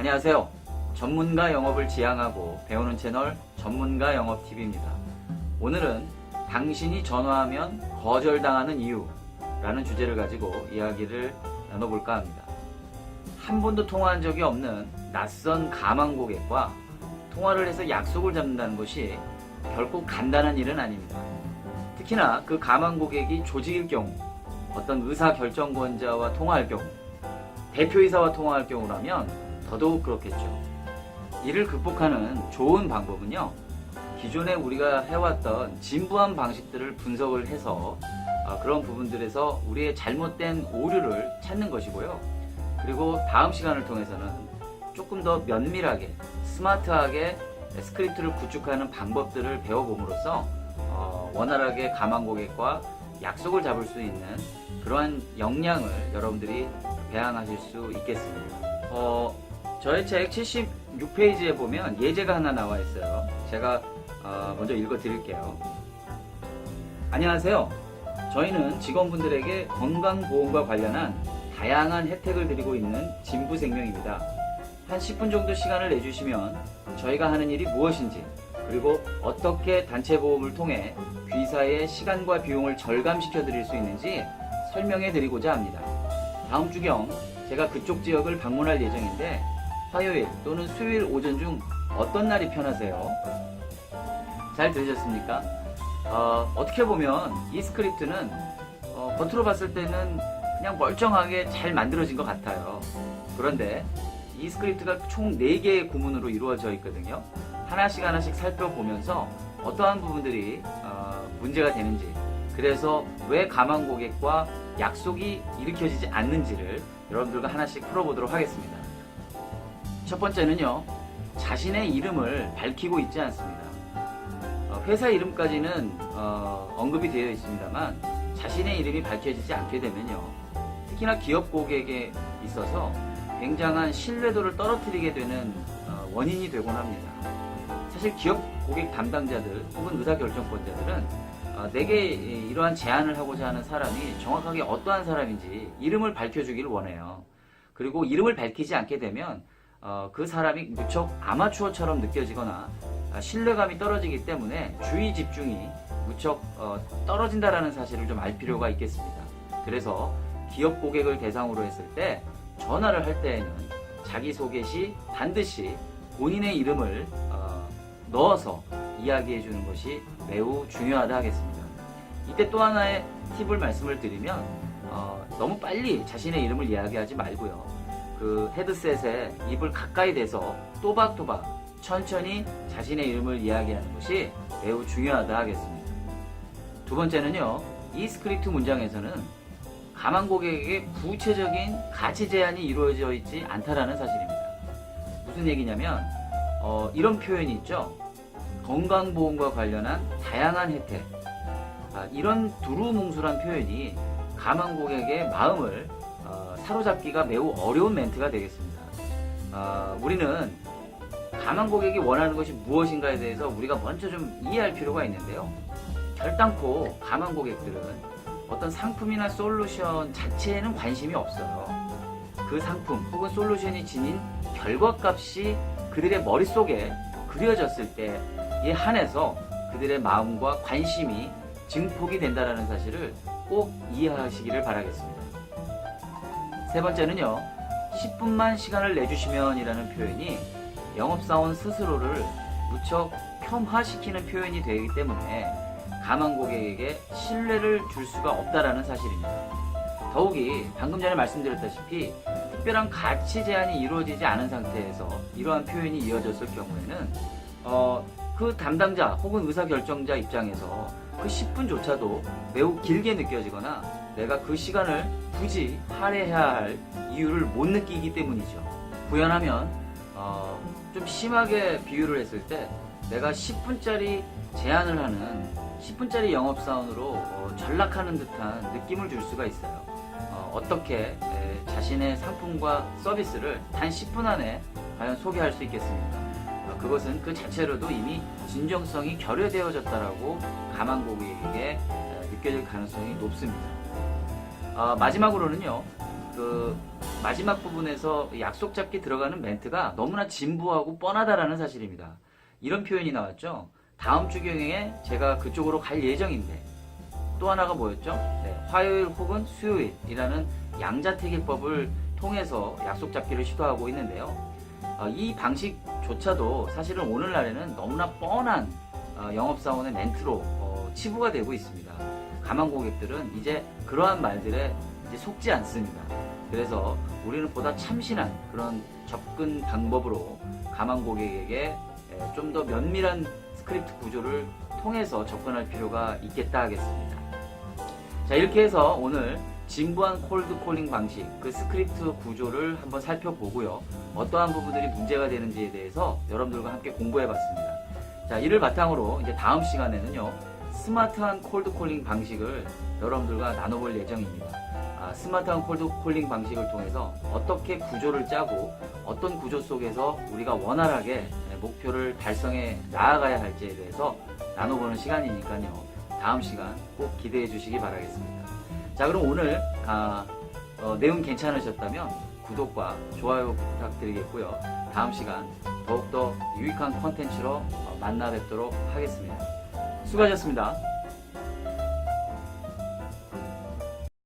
안녕하세요. 전문가 영업을 지향하고 배우는 채널 전문가 영업 TV입니다. 오늘은 당신이 전화하면 거절당하는 이유라는 주제를 가지고 이야기를 나눠볼까 합니다. 한 번도 통화한 적이 없는 낯선 가망 고객과 통화를 해서 약속을 잡는다는 것이 결코 간단한 일은 아닙니다. 특히나 그 가망 고객이 조직일 경우, 어떤 의사 결정권자와 통화할 경우, 대표이사와 통화할 경우라면 더더욱 그렇겠죠. 이를 극복하는 좋은 방법은요, 기존에 우리가 해왔던 진부한 방식들을 분석을 해서 아, 그런 부분들에서 우리의 잘못된 오류를 찾는 것이고요. 그리고 다음 시간을 통해서는 조금 더 면밀하게, 스마트하게 스크립트를 구축하는 방법들을 배워봄으로써 어, 원활하게 가망 고객과 약속을 잡을 수 있는 그러한 역량을 여러분들이 배양하실 수 있겠습니다. 어, 저의 책 76페이지에 보면 예제가 하나 나와 있어요. 제가 어, 먼저 읽어 드릴게요. 안녕하세요. 저희는 직원분들에게 건강보험과 관련한 다양한 혜택을 드리고 있는 진부생명입니다. 한 10분 정도 시간을 내주시면 저희가 하는 일이 무엇인지 그리고 어떻게 단체보험을 통해 귀사의 시간과 비용을 절감시켜 드릴 수 있는지 설명해 드리고자 합니다. 다음 주경 제가 그쪽 지역을 방문할 예정인데 화요일 또는 수요일 오전 중 어떤 날이 편하세요? 잘 들으셨습니까? 어, 어떻게 보면 이 스크립트는 어, 겉으로 봤을 때는 그냥 멀쩡하게 잘 만들어진 것 같아요. 그런데 이 스크립트가 총 4개의 구문으로 이루어져 있거든요. 하나씩 하나씩 살펴보면서 어떠한 부분들이 어, 문제가 되는지 그래서 왜 가망 고객과 약속이 일으켜지지 않는지를 여러분들과 하나씩 풀어보도록 하겠습니다. 첫 번째는요, 자신의 이름을 밝히고 있지 않습니다. 어, 회사 이름까지는 어, 언급이 되어 있습니다만 자신의 이름이 밝혀지지 않게 되면요, 특히나 기업 고객에 있어서 굉장한 신뢰도를 떨어뜨리게 되는 어, 원인이 되곤 합니다. 사실 기업 고객 담당자들 혹은 의사결정권자들은 어, 내게 이- 이러한 제안을 하고자 하는 사람이 정확하게 어떠한 사람인지 이름을 밝혀주기를 원해요. 그리고 이름을 밝히지 않게 되면 어, 그 사람이 무척 아마추어처럼 느껴지거나 아, 신뢰감이 떨어지기 때문에 주의 집중이 무척 어, 떨어진다라는 사실을 좀 알 필요가 있겠습니다. 그래서 기업 고객을 대상으로 했을 때 전화를 할 때에는 자기소개 시 반드시 본인의 이름을 어, 넣어서 이야기해 주는 것이 매우 중요하다 하겠습니다. 이때 또 하나의 팁을 말씀을 드리면 어, 너무 빨리 자신의 이름을 이야기하지 말고요. 그 헤드셋에 입을 가까이 대서 또박또박 천천히 자신의 이름을 이야기하는 것이 매우 중요하다 하겠습니다. 두 번째는요, 이 스크립트 문장에서는 가망 고객에게 구체적인 가치 제한이 이루어져 있지 않다라는 사실입니다. 무슨 얘기냐면, 어, 이런 표현이 있죠. 건강보험과 관련한 다양한 혜택. 아, 이런 두루뭉술한 표현이 가망 고객의 마음을 어, 사로잡기가 매우 어려운 멘트가 되겠습니다. 아, 우리는 가망 고객이 원하는 것이 무엇인가에 대해서 우리가 먼저 좀 이해할 필요가 있는데요. 결단코 가망 고객들은 어떤 상품이나 솔루션 자체에는 관심이 없어요. 그 상품 혹은 솔루션이 지닌 결과값이 그들의 머릿속에 그려졌을 때에 한해서 그들의 마음과 관심이 증폭이 된다는 사실을 꼭 이해하시기를 바라겠습니다. 세 번째는요, 10분만 시간을 내주시면 이라는 표현이 영업사원 스스로를 무척 폄하시키는 표현이 되기 때문에 가망 고객에게 신뢰를 줄 수가 없다라는 사실입니다. 더욱이 방금 전에 말씀드렸다시피 특별한 가치 제한이 이루어지지 않은 상태에서 이러한 표현이 이어졌을 경우에는 어, 그 담당자 혹은 의사결정자 입장에서 그 10분조차도 매우 길게 느껴지거나 내가 그 시간을 굳이 할애해야 할 이유를 못 느끼기 때문이죠. 구현하면 어, 좀 심하게 비유를 했을 때 내가 10분짜리 제한을 하는 10분짜리 영업 사원으로 어, 전락하는 듯한 느낌을 줄 수가 있어요. 어, 떻게 자신의 상품과 서비스를 단 10분 안에 과연 소개할 수 있겠습니까? 어, 그것은 그 자체로도 이미 진정성이 결여되어졌다라고 가망 고객에게 에, 느껴질 가능성이 높습니다. 어, 마지막으로는요, 그 마지막 부분에서 약속 잡기 들어가는 멘트가 너무나 진부하고 뻔하다라는 사실입니다. 이런 표현이 나왔죠. 다음 주 경영에 제가 그쪽으로 갈 예정인데 또 하나가 뭐였죠? 네, 화요일 혹은 수요일이라는 양자택일법을 통해서 약속 잡기를 시도하고 있는데요. 어, 이 방식조차도 사실은 오늘날에는 너무나 뻔한 어, 영업사원의 멘트로 어, 치부가 되고 있습니다. 가만 고객들은 이제 그러한 말들에 이제 속지 않습니다. 그래서 우리는 보다 참신한 그런 접근 방법으로 가만 고객에게 좀 더 면밀한 스크립트 구조를 통해서 접근할 필요가 있겠다 하겠습니다. 자, 이렇게 해서 오늘 진부한 콜드 콜링 방식, 그 스크립트 구조를 한번 살펴보고요. 어떠한 부분들이 문제가 되는지에 대해서 여러분들과 함께 공부해 봤습니다. 자, 이를 바탕으로 이제 다음 시간에는요, 스마트한 콜드 콜링 방식을 여러분들과 나눠볼 예정입니다. 아, 스마트한 콜드 콜링 방식을 통해서 어떻게 구조를 짜고 어떤 구조 속에서 우리가 원활하게 목표를 달성해 나아가야 할지에 대해서 나눠보는 시간이니까요. 다음 시간 꼭 기대해 주시기 바라겠습니다. 자, 그럼 오늘 아, 어, 내용 괜찮으셨다면 구독과 좋아요 부탁드리겠고요. 다음 시간 더욱더 유익한 컨텐츠로 어, 만나 뵙도록 하겠습니다. 수고하셨습니다.